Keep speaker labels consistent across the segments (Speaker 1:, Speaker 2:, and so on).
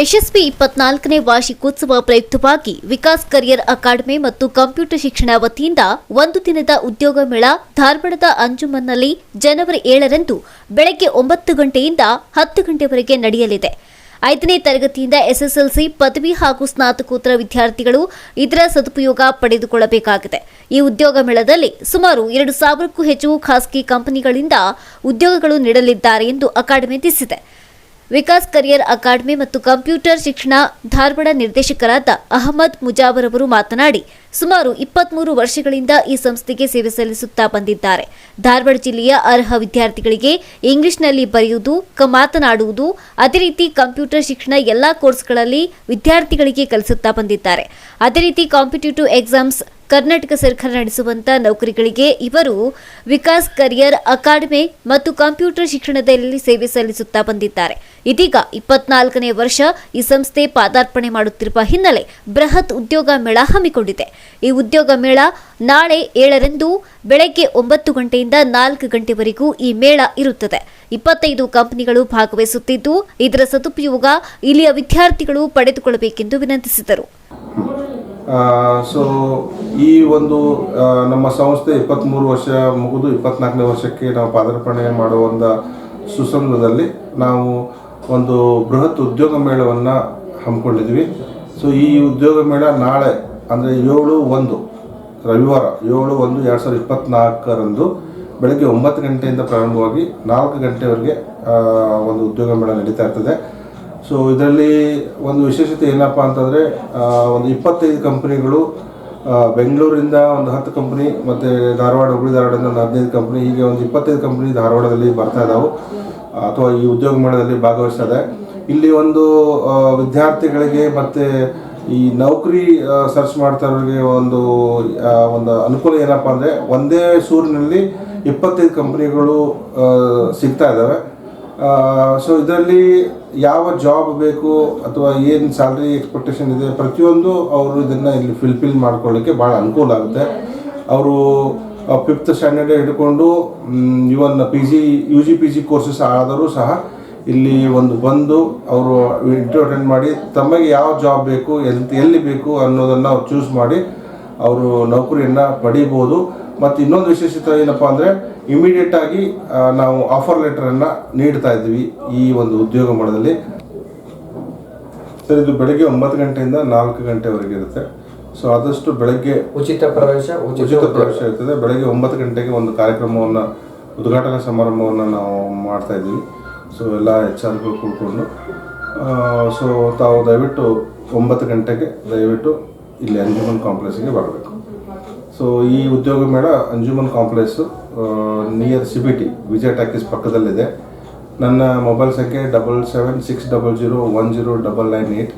Speaker 1: ಯಶಸ್ವಿ ಇಪ್ಪತ್ನಾಲ್ಕನೇ ವಾರ್ಷಿಕೋತ್ಸವ ಪ್ರಯುಕ್ತವಾಗಿ ವಿಕಾಸ್ ಕರಿಯರ್ ಅಕಾಡೆಮಿ ಮತ್ತು ಕಂಪ್ಯೂಟರ್ ಶಿಕ್ಷಣ ವತಿಯಿಂದ ಒಂದು ದಿನದ ಉದ್ಯೋಗ ಮೇಳ ಧಾರವಾಡದ ಅಂಜುಮನ್ನಲ್ಲಿ ಜನವರಿ ಏಳರಂದು ಬೆಳಗ್ಗೆ ಒಂಬತ್ತು ಗಂಟೆಯಿಂದ ಹತ್ತು ಗಂಟೆವರೆಗೆ ನಡೆಯಲಿದೆ. ಐದನೇ ತರಗತಿಯಿಂದ ಎಸ್ಎಸ್ಎಲ್ಸಿ ಪದವಿ ಹಾಗೂ ಸ್ನಾತಕೋತ್ತರ ವಿದ್ಯಾರ್ಥಿಗಳು ಇದರ ಸದುಪಯೋಗ ಪಡೆದುಕೊಳ್ಳಬೇಕಾಗಿದೆ. ಈ ಉದ್ಯೋಗ ಮೇಳದಲ್ಲಿ ಸುಮಾರು ಎರಡು ಸಾವಿರಕ್ಕೂ ಹೆಚ್ಚು ಖಾಸಗಿ ಕಂಪನಿಗಳಿಂದ ಉದ್ಯೋಗಗಳು ನೀಡಲಿದ್ದಾರೆ ಎಂದು ಅಕಾಡೆಮಿ ತಿಳಿಸಿದೆ. ವಿಕಾಸ್ ಕರಿಯರ್ ಅಕಾಡೆಮಿ ಮತ್ತು ಕಂಪ್ಯೂಟರ್ ಶಿಕ್ಷಣ ಧಾರವಾಡ ನಿರ್ದೇಶಕರಾದ ಅಹಮದ್ ಮುಜಾವರ್ ಅವರು ಮಾತನಾಡಿ, ಸುಮಾರು ಇಪ್ಪತ್ಮೂರು ವರ್ಷಗಳಿಂದ ಈ ಸಂಸ್ಥೆಗೆ ಸೇವೆ ಸಲ್ಲಿಸುತ್ತಾ ಬಂದಿದ್ದಾರೆ. ಧಾರವಾಡ ಜಿಲ್ಲೆಯ ಅರ್ಹ ವಿದ್ಯಾರ್ಥಿಗಳಿಗೆ ಇಂಗ್ಲಿಷ್ನಲ್ಲಿ ಬರೆಯುವುದು ಮಾತನಾಡುವುದು, ಅದೇ ರೀತಿ ಕಂಪ್ಯೂಟರ್ ಶಿಕ್ಷಣ ಎಲ್ಲಾ ಕೋರ್ಸ್ಗಳಲ್ಲಿ ವಿದ್ಯಾರ್ಥಿಗಳಿಗೆ ಕಲಿಸುತ್ತಾ ಬಂದಿದ್ದಾರೆ. ಅದೇ ರೀತಿ ಕಾಂಪಿಟೇಟಿವ್ ಎಕ್ಸಾಮ್ಸ್ ಕರ್ನಾಟಕ ಸರ್ಕಾರ ನಡೆಸುವಂತ ನೌಕರಿಗಳಿಗೆ ಇವರು ವಿಕಾಸ್ ಕರಿಯರ್ ಅಕಾಡೆಮಿ ಮತ್ತು ಕಂಪ್ಯೂಟರ್ ಶಿಕ್ಷಣದಲ್ಲಿ ಸೇವೆ ಸಲ್ಲಿಸುತ್ತಾ ಬಂದಿದ್ದಾರೆ. ಇದೀಗ ಇಪ್ಪತ್ನಾಲ್ಕನೇ ವರ್ಷ ಈ ಸಂಸ್ಥೆ ಪಾದಾರ್ಪಣೆ ಮಾಡುತ್ತಿರುವ ಹಿನ್ನೆಲೆ ಬೃಹತ್ ಉದ್ಯೋಗ ಮೇಳ ಹಮ್ಮಿಕೊಂಡಿದೆ. ಈ ಉದ್ಯೋಗ ಮೇಳ ನಾಳೆ ಏಳರಂದು ಬೆಳಗ್ಗೆ ಒಂಬತ್ತು ಗಂಟೆಯಿಂದ ನಾಲ್ಕು ಗಂಟೆವರೆಗೂ ಈ ಮೇಳ ಇರುತ್ತದೆ. ಇಪ್ಪತ್ತೈದು ಕಂಪನಿಗಳು ಭಾಗವಹಿಸುತ್ತಿದ್ದು, ಇದರ ಸದುಪಯೋಗ ಇಲ್ಲಿಯ ವಿದ್ಯಾರ್ಥಿಗಳು ಪಡೆದುಕೊಳ್ಳಬೇಕೆಂದು ವಿನಂತಿಸಿದರು.
Speaker 2: ಸೊ ಈ ಒಂದು ನಮ್ಮ ಸಂಸ್ಥೆ ಇಪ್ಪತ್ತ್ಮೂರು ವರ್ಷ ಮುಗಿದು ಇಪ್ಪತ್ನಾಲ್ಕನೇ ವರ್ಷಕ್ಕೆ ನಾವು ಪಾದಾರ್ಪಣೆ ಮಾಡುವ ಒಂದು ನಾವು ಒಂದು ಬೃಹತ್ ಉದ್ಯೋಗ ಮೇಳವನ್ನು ಹಮ್ಮಿಕೊಂಡಿದ್ವಿ. ಸೊ ಈ ಉದ್ಯೋಗ ಮೇಳ ನಾಳೆ, ಅಂದರೆ ಏಳು ಒಂದು, ರವಿವಾರ ಏಳು ಒಂದು ಎರಡು ಸಾವಿರದ ಇಪ್ಪತ್ತ್ನಾಲ್ಕರಂದು ಬೆಳಗ್ಗೆ ಒಂಬತ್ತು ಗಂಟೆಯಿಂದ ಪ್ರಾರಂಭವಾಗಿ ನಾಲ್ಕು ಗಂಟೆವರೆಗೆ ಒಂದು ಉದ್ಯೋಗ ಮೇಳ ನಡೀತಾ ಇರ್ತದೆ. ಸೊ ಇದರಲ್ಲಿ ಒಂದು ವಿಶೇಷತೆ ಏನಪ್ಪ ಅಂತಂದರೆ ಒಂದು ಇಪ್ಪತ್ತೈದು ಕಂಪ್ನಿಗಳು ಬೆಂಗಳೂರಿಂದ ಒಂದು ಹತ್ತು ಕಂಪ್ನಿ ಮತ್ತು ಧಾರವಾಡ ಹುಬ್ಬಳ್ಳಿ ಧಾರವಾಡದಿಂದ ಒಂದು ಹದಿನೈದು ಕಂಪ್ನಿ, ಹೀಗೆ ಒಂದು ಇಪ್ಪತ್ತೈದು ಕಂಪ್ನಿ ಧಾರವಾಡದಲ್ಲಿ ಬರ್ತಾ ಇದ್ದಾವೆ ಅಥವಾ ಈ ಉದ್ಯೋಗ ಮೇಳದಲ್ಲಿ ಭಾಗವಹಿಸ್ತದೆ. ಇಲ್ಲಿ ಒಂದು ವಿದ್ಯಾರ್ಥಿಗಳಿಗೆ ಮತ್ತು ಈ ನೌಕರಿ ಸರ್ಚ್ ಮಾಡ್ತಾ ಇರೋರಿಗೆ ಒಂದು ಒಂದು ಅನುಕೂಲ ಏನಪ್ಪ ಅಂದರೆ, ಒಂದೇ ಸೂರಿನಲ್ಲಿ ಇಪ್ಪತ್ತೈದು ಕಂಪ್ನಿಗಳು ಸಿಗ್ತಾ ಇದ್ದಾವೆ ಸೊ ಇದರಲ್ಲಿ ಯಾವ ಜಾಬ್ ಬೇಕು ಅಥವಾ ಏನು ಸ್ಯಾಲ್ರಿ ಎಕ್ಸ್ಪೆಕ್ಟೇಷನ್ ಇದೆ, ಪ್ರತಿಯೊಂದು ಅವರು ಇದನ್ನು ಇಲ್ಲಿ ಫಿಲ್ಫಿಲ್ ಮಾಡ್ಕೊಳ್ಳಿಕ್ಕೆ ಭಾಳ ಅನುಕೂಲ ಆಗುತ್ತೆ. ಅವರು ಫಿಫ್ತ್ ಸ್ಟ್ಯಾಂಡರ್ಡ್ ಹಿಡ್ಕೊಂಡು even P G U G P G courses ಆದರೂ ಸಹ ಇಲ್ಲಿ ಒಂದು ಬಂದು ಅವರು ಇಂಟರ್ವ್ಯೂ ಅಟೆಂಡ್ ಮಾಡಿ ತಮಗೆ ಯಾವ ಜಾಬ್ ಬೇಕು, ಎಲ್ಲಿ ಎಲ್ಲಿ ಬೇಕು ಅನ್ನೋದನ್ನು ಅವ್ರು ಚೂಸ್ ಮಾಡಿ ಅವರು ನೌಕರಿಯನ್ನು ಪಡೀಬೋದು. ಮತ್ತು ಇನ್ನೊಂದು ವಿಶೇಷತೆ ಏನಪ್ಪ ಅಂದರೆ ಇಮಿಡಿಯೇಟ್ ಆಗಿ ನಾವು ಆಫರ್ ಲೆಟರನ್ನು ನೀಡ್ತಾ ಇದ್ವಿ ಈ ಒಂದು ಉದ್ಯೋಗ ಮೇಳದಲ್ಲಿ ಸರ್ ಇದು ಬೆಳಗ್ಗೆ ಒಂಬತ್ತು ಗಂಟೆಯಿಂದ ನಾಲ್ಕು ಗಂಟೆವರೆಗೆ ಇರುತ್ತೆ. ಸೊ ಆದಷ್ಟು ಬೆಳಗ್ಗೆ
Speaker 3: ಉಚಿತ ಪ್ರವೇಶ ಉಚಿತ
Speaker 2: ಪ್ರವೇಶ ಇರ್ತದೆ. ಬೆಳಗ್ಗೆ ಒಂಬತ್ತು ಗಂಟೆಗೆ ಒಂದು ಕಾರ್ಯಕ್ರಮವನ್ನು ಉದ್ಘಾಟನಾ ಸಮಾರಂಭವನ್ನು ನಾವು ಮಾಡ್ತಾ ಇದ್ದೀವಿ ಸೊ ಎಲ್ಲ ಎಚ್ ಆರ್ಗಳು ಕೂತ್ಕೊಂಡು ಸೊ ತಾವು ದಯವಿಟ್ಟು ಒಂಬತ್ತು ಗಂಟೆಗೆ ದಯವಿಟ್ಟು ಇಲ್ಲಿ ಅಂಜುಮನ್ ಕಾಂಪ್ಲೆಕ್ಸ್ಗೆ ಬರಬೇಕು. ಸೊ ಈ ಉದ್ಯೋಗ ಮೇಳ Anjuman complex near C B T Vijaya talkies ಪಕ್ಕದಲ್ಲಿದೆ. ನನ್ನ ಮೊಬೈಲ್ ಸಂಖ್ಯೆ double seven six double zero one zero double nine eight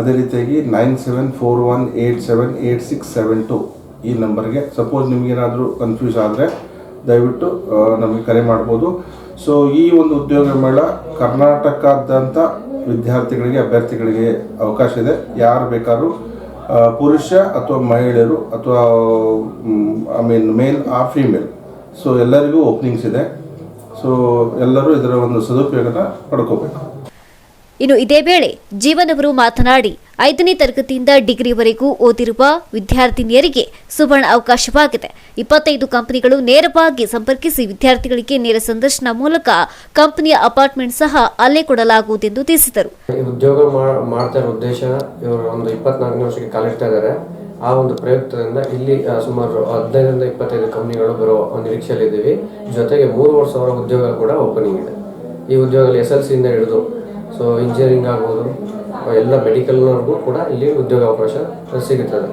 Speaker 2: ಅದೇ ರೀತಿಯಾಗಿ nine seven four one eight seven eight six seven two ಈ ನಂಬರ್ಗೆ. ಸಪೋಸ್ ನಿಮಗೇನಾದರೂ ಕನ್ಫ್ಯೂಸ್ ಆದರೆ ದಯವಿಟ್ಟು ನಮಗೆ ಕರೆ ಮಾಡ್ಬೋದು. ಸೊ ಈ ಒಂದು ಉದ್ಯೋಗ ಮೇಳ ಕರ್ನಾಟಕದಂಥ ವಿದ್ಯಾರ್ಥಿಗಳಿಗೆ, ಅಭ್ಯರ್ಥಿಗಳಿಗೆ ಅವಕಾಶ ಇದೆ. ಯಾರು ಬೇಕಾದ್ರೂ ಪುರುಷ ಅಥವಾ ಮಹಿಳೆಯರು ಅಥವಾ ಐ ಮೀನ್ ಮೇಲ್ ಆ ಫೀಮೇಲ್ ಸೊ ಎಲ್ಲರಿಗೂ ಓಪನಿಂಗ್ಸ್ ಇದೆ. ಸೊ ಎಲ್ಲರೂ ಇದರ ಒಂದು ಸದುಪಯೋಗನ ಪಡ್ಕೋಬೇಕು.
Speaker 1: ಇನ್ನು ಇದೇ ವೇಳೆ ಜೀವನವರು ಮಾತನಾಡಿ ಐದನೇ ತರಗತಿಯಿಂದ ಡಿಗ್ರಿವರೆಗೂ ಓದಿರುವ ವಿದ್ಯಾರ್ಥಿನಿಯರಿಗೆ ಸುವರ್ಣ ಅವಕಾಶವಾಗಿದೆ. ಇಪ್ಪತ್ತೈದು ಕಂಪನಿಗಳು ನೇರವಾಗಿ ಸಂಪರ್ಕಿಸಿ ವಿದ್ಯಾರ್ಥಿಗಳಿಗೆ ನೇರ ಸಂದರ್ಶನ ಮೂಲಕ ಕಂಪನಿಯ ಅಪಾರ್ಟ್ಮೆಂಟ್ ಸಹ ಅಲ್ಲೇ ಕೊಡಲಾಗುವುದೆಂದು ತಿಳಿಸಿದರು.
Speaker 3: ಉದ್ಯೋಗ ಮಾಡ್ತಾ ಇರೋ ಉದ್ದೇಶ ಇವರು ಒಂದು ಇಪ್ಪತ್ನಾಲ್ಕನೇ ವರ್ಷಕ್ಕೆ ಕಾಲಿಡ್ತಾ ಇದ್ದಾರೆ. ಆ ಒಂದು ಪ್ರಯುಕ್ತದಿಂದ ಇಲ್ಲಿ ಸುಮಾರು ಹದಿನೈದರಿಂದ ಇಪ್ಪತ್ತೈದು ಕಂಪ್ನಿಗಳು ಬರೋ ನಿರೀಕ್ಷೆಯಲ್ಲಿದ್ದೀವಿ. ಜೊತೆಗೆ ಮೂರುವರೆ ಸಾವಿರ ಉದ್ಯೋಗ ಕೂಡ ಓಪನಿಂಗ್ ಇದೆ. ಈ ಉದ್ಯೋಗದಲ್ಲಿ ಎಸ್ ಎಲ್ ಸಿಯಿಂದ ಹಿಡಿದು ಸೊ ಇಂಜಿನಿಯರಿಂಗ್ ಆಗ್ಬೋದು ಎಲ್ಲ ಮೆಡಿಕಲ್ನವ್ರಿಗೂ ಕೂಡ ಇಲ್ಲಿ ಉದ್ಯೋಗ ಅವಕಾಶ ಸಿಗುತ್ತದೆ.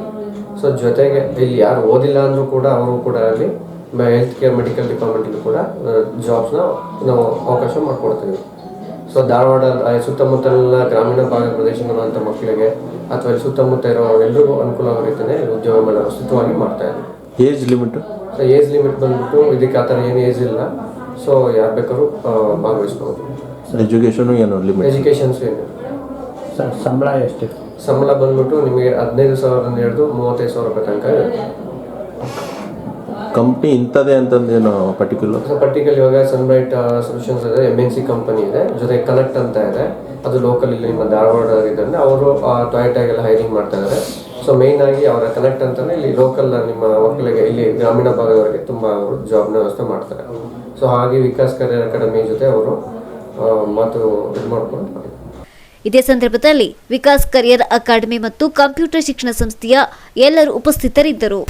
Speaker 3: ಸೊ ಜೊತೆಗೆ ಇಲ್ಲಿ ಯಾರು ಓದಿಲ್ಲ ಅಂದರೂ ಕೂಡ ಅವರು ಕೂಡ ಅಲ್ಲಿ ಹೆಲ್ತ್ ಕೇರ್ ಮೆಡಿಕಲ್ ಡಿಪಾರ್ಟ್ಮೆಂಟಲ್ಲಿ ಕೂಡ ಜಾಬ್ಸ್ನ ನಾವು ಅವಕಾಶ ಮಾಡಿಕೊಡ್ತೀವಿ. ಸೊ ಧಾರವಾಡ ಸುತ್ತಮುತ್ತಲಿನ ಗ್ರಾಮೀಣ ಭಾಗ ಪ್ರದೇಶಗಳಂಥ ಮಕ್ಕಳಿಗೆ ಅಥವಾ ಇಲ್ಲಿ ಸುತ್ತಮುತ್ತ ಇರೋ ಎಲ್ರಿಗೂ ಅನುಕೂಲ ಆಗೋ ರೀತಿಯೇ ಉದ್ಯೋಗ ಮೇಲೆ ವಿಸ್ತೃತವಾಗಿ ಮಾಡ್ತಾ ಇದ್ದಾರೆ.
Speaker 4: Age limit
Speaker 3: so age limit ಬಂದ್ಬಿಟ್ಟು ಇದಕ್ಕೆ ಆ ಥರ ಏನು ಏಜ್ ಇಲ್ಲ. ಸೊ ಯಾರು ಬೇಕಾದ್ರೂ ಭಾಗವಹಿಸ್ಬೋದು.
Speaker 4: ಎಜುಕೇಶನು ಏನು ಲಿಮಿಟ್
Speaker 3: ಎಜುಕೇಷನ್ಸ್ ಏನು?
Speaker 5: ಸರ್ ಸಂಬಳ ಎಷ್ಟು?
Speaker 3: ಸಂಬಳ ಬಂದ್ಬಿಟ್ಟು ನಿಮಗೆ ಹದಿನೈದು ಸಾವಿರದಿಂದ ಹಿಡಿದು ಮೂವತ್ತೈದು ಸಾವಿರ ರೂಪಾಯಿ ತನಕ ಇರುತ್ತೆ
Speaker 4: ಕಂಪ್ನಿ ಇಂಥದ್ದೇ ಅಂತಂದೇನು ಪರ್ಟಿಕ್ಯುಲರ್
Speaker 3: ಸೊ ಪರ್ಟಿಕ್ಯುಲರ್ ಇವಾಗ ಸನ್ಬ್ರೈಟ್ ಸೊಲ್ಯೂಷನ್ಸ್ ಇದೆ ಎಂ ಎನ್ ಸಿ ಕಂಪನಿ ಇದೆ. ಜೊತೆ ಕನೆಕ್ಟ್ ಅಂತ ಇದೆ. ಅದು ಲೋಕಲ್ ಇಲ್ಲಿ ನಿಮ್ಮ ಧಾರವಾಡ ಇದ್ದರೆ ಅವರು ಟೊಯೋಟಾಗೆಲ್ಲ ಹೈರಿಂಗ್ ಮಾಡ್ತಾ ಇದ್ದಾರೆ. ಸೊ ಮೇಯ್ನ್ ಆಗಿ ಅವರ ಕನೆಕ್ಟ್ ಅಂತಾನೆ ಇಲ್ಲಿ ಲೋಕಲ್ ನಿಮ್ಮ ಮಕ್ಕಳಿಗೆ ಇಲ್ಲಿ ಗ್ರಾಮೀಣ ಭಾಗದವರಿಗೆ ತುಂಬ ಅವರು ಜಾಬ್ನ ವ್ಯವಸ್ಥೆ ಮಾಡ್ತಾರೆ. ಸೊ ಹಾಗೆ ವಿಕಾಸ್ ಕರಿಯರ್ ಅಕಾಡೆಮಿ ಜೊತೆ ಅವರು ಮಾತು ಇದು
Speaker 1: ಇದೇ ಸಂದರ್ಭದಲ್ಲಿ ವಿಕಾಸ್ ಕರಿಯರ್ ಅಕಾಡೆಮಿ ಮತ್ತು ಕಂಪ್ಯೂಟರ್ ಶಿಕ್ಷಣ ಸಂಸ್ಥೆಯ ಎಲ್ಲರೂ ಉಪಸ್ಥಿತರಿದ್ದರು.